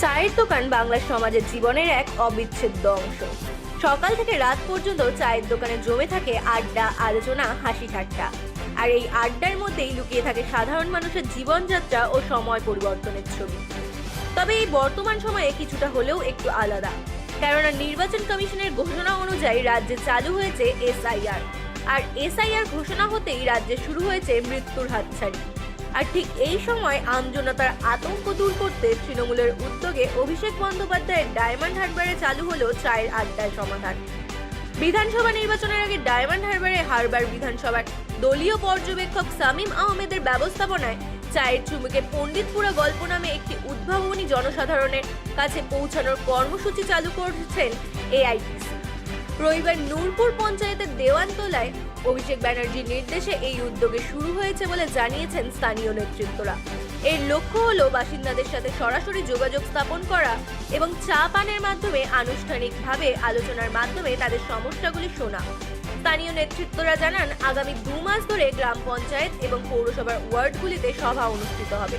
চায়ের দোকান বাংলা সমাজের জীবনের এক অবিচ্ছেদ্য অংশ। সকাল থেকে রাত পর্যন্ত চায়ের দোকানে জমে থাকে আড্ডা, আলোচনা, হাসি ঠাট্টা। আর এই আড্ডার মধ্যেই লুকিয়ে থাকে সাধারণ মানুষের জীবনযাত্রা ও সময় পরিবর্তনের ছবি। তবে এই বর্তমান সময়ে কিছুটা হলেও একটু আলাদা। কেননা নির্বাচন কমিশনের ঘোষণা অনুযায়ী রাজ্যে চালু হয়েছে এসআইআর। আর এসআইআর ঘোষণা হতেই রাজ্যে শুরু হয়েছে মৃত্যুর হাতছানি। আর ঠিক এই সময় আমজনতার আতঙ্ক দূর করতে তৃণমূলের উদ্যোগে অভিষেক বন্দ্যোপাধ্যায়ের ডায়মন্ড হারবারে চালু হলো চায়ের আড্ডায় সমাধান। বিধানসভা নির্বাচনের আগে ডায়মন্ড হারবারে হারবার বিধানসভার দলীয় পর্যবেক্ষক সামিম আহমেদের ব্যবস্থাপনায় চায়ের চুমুকে পণ্ডিতপুরা গল্প নামে একটি উদ্ভাবনী জনসাধারণের কাছে পৌঁছানোর কর্মসূচি চালু করেছেন এআইটিসি। রবিবার নূরপুর পঞ্চায়েতের দেওয়ানতলায় অভিষেক ব্যানার্জির নির্দেশে এই উদ্যোগে শুরু হয়েছে বলে জানিয়েছেন স্থানীয় নেতৃত্বরা। এর লক্ষ্য হলো বাসিন্দাদের সাথে সরাসরি যোগাযোগ স্থাপন করা এবং চা পানের মাধ্যমে আনুষ্ঠানিকভাবে আলোচনার মাধ্যমে তাদের সমস্যাগুলি শোনা। স্থানীয় নেতৃত্বরা জানান, আগামী দু মাস ধরে গ্রাম পঞ্চায়েত এবং পৌরসভার ওয়ার্ডগুলিতে সভা অনুষ্ঠিত হবে,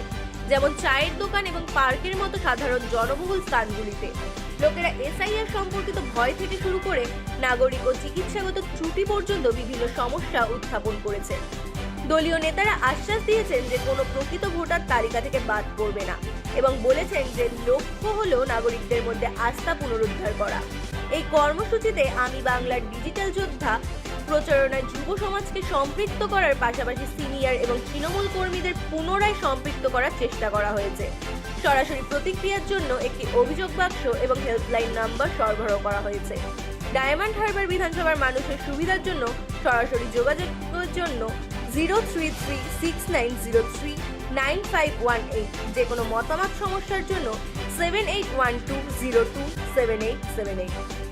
যেমন চায়ের দোকান এবং পার্কের মতো সাধারণ জনবহুল স্থানগুলিতে। লোকেরা এসআইআর সম্পর্কিত ভয় থেকে শুরু করে নাগরিক ও চিকিৎসাগত ত্রুটি পর্যন্ত বিভিন্ন সমস্যা উত্থাপন করেছে। দলীয় নেতারা আশ্বাস দিয়েছেন যে কোনো প্রকৃত ভোটার তালিকা থেকে বাদ পড়বে না এবং বলেছেন যে লক্ষ্য হল নাগরিকদের মধ্যে আস্থা পুনরুদ্ধার করা। এই কর্মসূচিতে আমি বাংলার ডিজিটাল যোদ্ধা, প্রচারণায় যুব সমাজকে সম্পৃক্ত করার পাশাপাশি সিনিয়র এবং তৃণমূল কর্মীদের পুনরায় সম্পৃক্ত করার চেষ্টা করা হয়েছে। সরাসরি প্রতিক্রিয়ার জন্য একটি অভিযোগ বাক্স এবং হেল্পলাইন নাম্বার সরবরাহ করা হয়েছে। ডায়মন্ড হারবার বিধানসভার মানুষের সুবিধার জন্য সরাসরি যোগাযোগের জন্য zero three three six nine zero three nine five one eight যে কোনো মতামত সমস্যার জন্য seven eight one two zero two seven eight seven eight